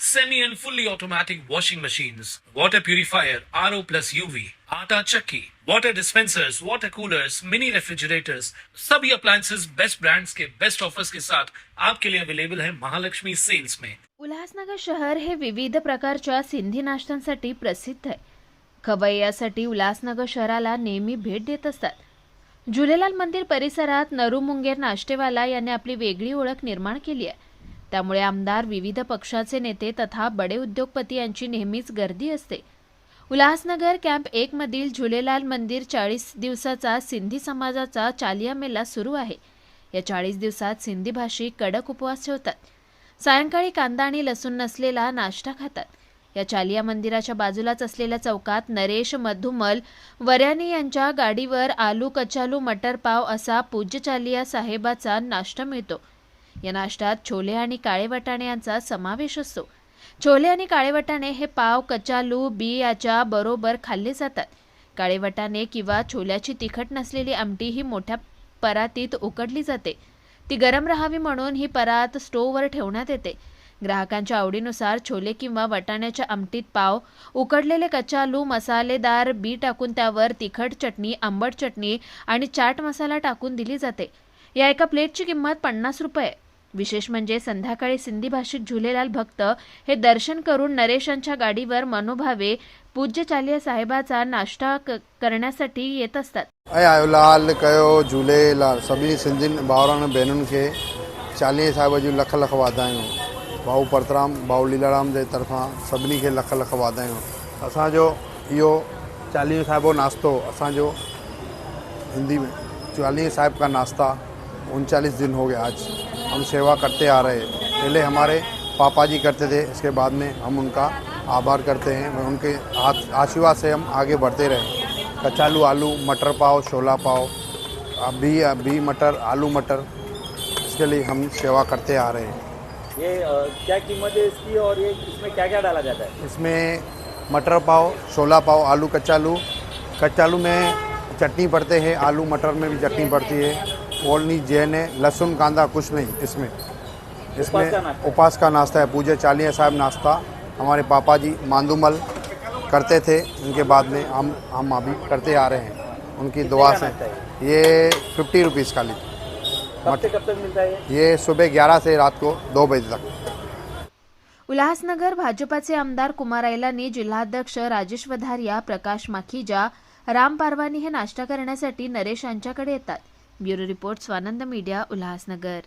semi and fully automatic washing machines, water purifier, RO plus UV, आटा चक्की, water dispensers, water coolers, mini refrigerators, सभी appliances. Best brands के best offers के साथ आपके लिए अवेलेबल है महालक्ष्मी सेल्स में उल्हासनगर शहर हे विविध प्रकारच्या सिंधी नाश्त्यांसाठी प्रसिद्ध आहे. खवय्यासाठी उल्हासनगर शहराला नेहमी भेट देत असतात. झुलेलाल मंदिर परिसरात नरू मुंगेर नाश्तेवाला यांनी आपली वेगळी ओळख निर्माण केली आहे. त्यामुळे आमदार विविध पक्षाचे नेते तथा बडे उद्योगपती यांची नेहमीच गर्दी असते. उल्हासनगर कॅम्प एक मधील झुलेलाल मंदिर चाळीस दिवसाचा सिंधी समाजाचा चालिया मेला सुरू आहे. या चाळीस दिवसात सिंधी भाषिक कडक उपवास ठेवतात. सायंकाळी कांदा आणि लसूण नसलेला नाश्ता खातात. या चालिया मंदिराच्या बाजूलाच असलेल्या चौकात नरेश मधुमल वर्यानी यांच्या गाडीवर आलू कचालू मटर पाव असा पूज्य चालिया साहेबाचा नाश्ता मिळतो. या नाश्त्यात छोले आणि काळे वटाणे यांचा समावेश असतो. छोले आणि काळे वटाणे हे पाव कचालू बी याच्या बरोबर खाल्ले जातात. काळे वटाणे किंवा छोल्याची तिखट नसलेली आमटी ही मोठ्या परातीत उकडली जाते. ती गरम राहावी म्हणून ही परात स्टोववर ठेवण्यात येते. ग्राहकांच्या आवडीनुसार छोले किंवा वाटाण्याच्या आमटीत पाव उकडलेले कचालू मसालेदार बी टाकून त्यावर तिखट चटणी आंबट चटणी आणि चाट मसाला टाकून दिली जाते. या एका प्लेटची किंमत पन्नास रुपये विशेष म्हणजे संध्याकाळी सिंधी भाषिक झुलेलाल भक्त हे दर्शन करून नरेशांच्या गाडीवर मनोभावे पूज्य चालिया साहेबाचा नाश्ता क- करण्यासाठी येत असतात. ऐं आयोलाल कयो झूलेलाल सभिनी सिंधियुनि भाउरनि भेनरुनि खे चालीहे साहिब जूं लख लख वाधायूं। भाऊ परतराम भाऊ लीलाराम जे तरफ़ां सभिनी खे लख लख वाधायूं। असांजो इहो चालीहे साहिब जो नाश्तो असांजो हिंदी में चालीहे साहिब का नाश्ता उनचालीस दिन हो गया आज। हम सेवा करते आ रहे हैं। पहले हमारे पापा जी करते थे इसके बाद में हम उनका आभार करते हैं मैं उनके आशीर्वाद से हम आगे बढ़ते रहे। कचालू आलू मटर पाव छोला पाव अभी अभी मटर आलू मटर इसके लिए हम सेवा करते आ रहे हैं। ये क्या कीमत है इसकी और ये इसमें क्या क्या डाला जाता है? इसमें मटर पाव छोला पाव आलू कचालू। कचालू में चटनी पड़ते हैं आलू मटर में भी चटनी पड़ती है। ओनली जैन है लहसुन कांदा कुछ नहीं इसमें। इसमें उपवास का नाश्ता है। का पूजे चालिया साहब नाश्ता। हमारे पापा जी मांदूमल करते थे उनके बाद में हम हम अभी करते आ रहे हैं। उनकी दुआ का से। ये फिफ्टी रुपीज़ कब से कब तक मिलता है ये? ये सुबह ग्यारह से रात को दो बजे तक। उल्हासनगर भाजपाचे आमदार कुमार ऐलानी जिल्हाध्यक्ष राजेश वधारिया प्रकाश माखीजा राम पारवानी हे नाश्ता करण्यासाठी नरेश यांच्याकडे येतात. Bureau report Swanand media Ulhasnagar